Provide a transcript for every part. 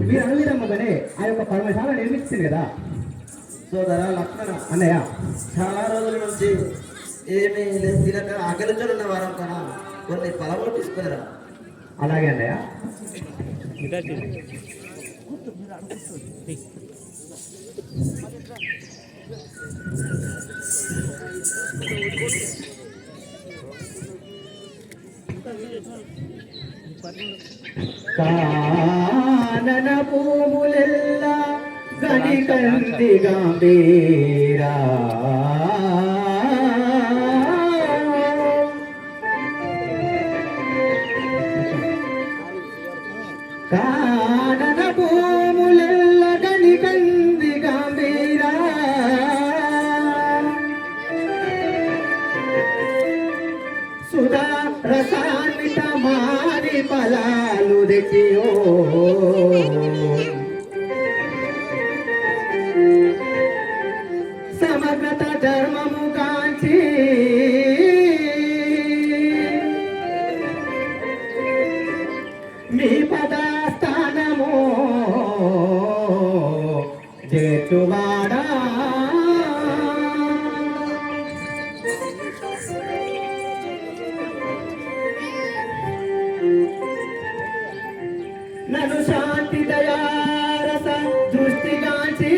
మీరు అనువిధముగానే ఆ యొక్క పరమశాల నిర్మించింది కదా. సోదర లక్ష్మణ అన్నయ్య. చాలా రోజుల నుంచి ఏమీ లేదు తినక వారం కన్నా కొన్ని ఫలములు తీసుకురా అలాగే అన్నయ్య. కానన పూములెల్ల గని కంది గంభీరా కానన పూములెల్ల గని కంది గంభీరా సుధా రసాన్విత మారి బలాలు తెచ్చియో సమగ్రత ధర్మము కాంచి. మీ పదాస్థానము చేతువాడా నను శాంతి దయారస దృష్టిగాంచి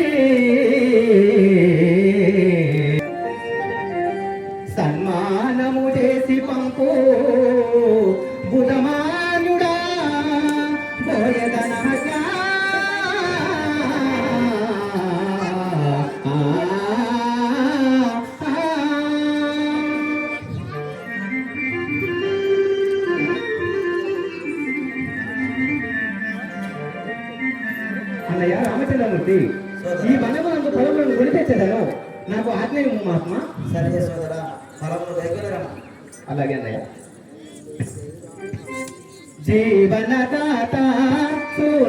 రామచంద్రమూర్తి ఈ వనమునందు పొలంలో కొని తెచ్చేదను నాకు ఆజ్ఞయము మహాత్మ. సరే సోదర దగ్గర అలాగే అన్నయ్య. జీవనదాత సునయనాలను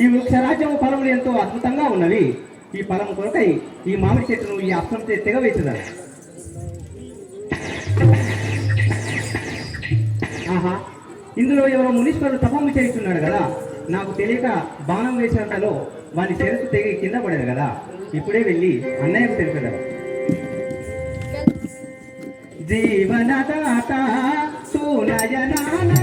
ఈ వృక్షరాజ్యము ఫలములు ఎంతో అద్భుతంగా ఉన్నవి. ఈ ఫలం కొరకై ఈ మామిడి చెట్టును ఈ అస్తం తెగ వేసేదాన్ని ఇందులో ఎవరో మునీశ్వరుడు తపము చేస్తున్నాడు కదా. నాకు తెలియక బాణం వేసినంతలో వాని చెరుకు తెగి కింద పడేది కదా. ఇప్పుడే వెళ్ళి అన్నయ్యకు తెలిపేదా. జీవనదాత సునయనానను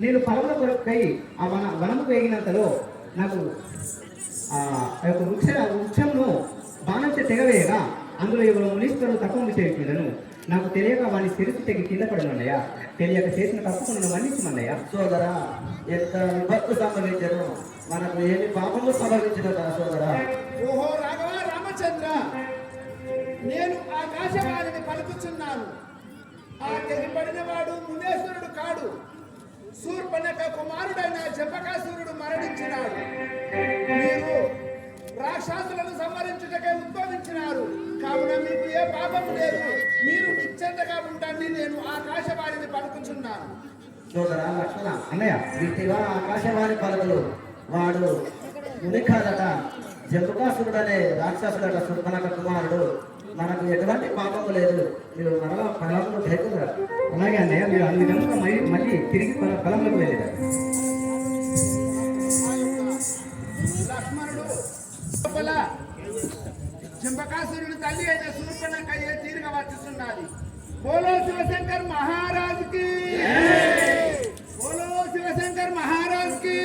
నేను పర్వత కొరకై ఆ వన వనముకు ఎగినంతలో నాకు ఆ యొక్క వృక్ష వృక్షంను బాణం చే తెగవేయగా అందులో ఎవరు మునీశ్వరుడు తప్పము చేయట్లేదను నాకు తెలియక వాని సిరిసి తెగి కింద పడను అన్నయ్య తెలియక చేసిన తప్పుకు నన్ను మన్నించమన్నయ్య. సోదర ఎంత విపత్తు సంభవించను? మనకు ఏమి పాపము సంభవించిన సోదరా? ఓహో రాఘవ రామచంద్ర నేను ఆకాశవాణిని పలుకుచున్నాను. ఆ తెగిపడిన వాడు మునేశ్వరుడు కాడు. శూర్పణక కుమారుడైన జంపకాసురుడు మరణించినాడు. మీరు రాక్షసులను సంహరించుటకై ఉద్భవించినారు. కావున మీకు ఏ పాపము లేదు. మీరు నిశ్చంతగా ఉండండి. నేను ఆకాశవాణిని పలుకుచున్నాను. సోదరా లక్ష్మణ అన్నయ్య ఆకాశవాణి పలుకులు. వాడు మునికాదట జంబుకాసురుడనే రాక్షసుడట సుర్పనక కుమారుడు. మనకు ఎటువంటి పాపము లేదు. మీరు మరల ఫలములు ధైర్యులురా అలాగే అన్నయ్య మీరు అన్ని కనుక మళ్ళీ మళ్ళీ తిరిగి పొలంలోకి వెళ్ళారు. జంబకాసురుడి తల్లి అయిన శూర్పణకయ్యే తీరుగా వర్తిస్తున్నది బోలో శివశంకర్ మహారాజుకి! బోలో శివశంకర్ మహారాజుకి!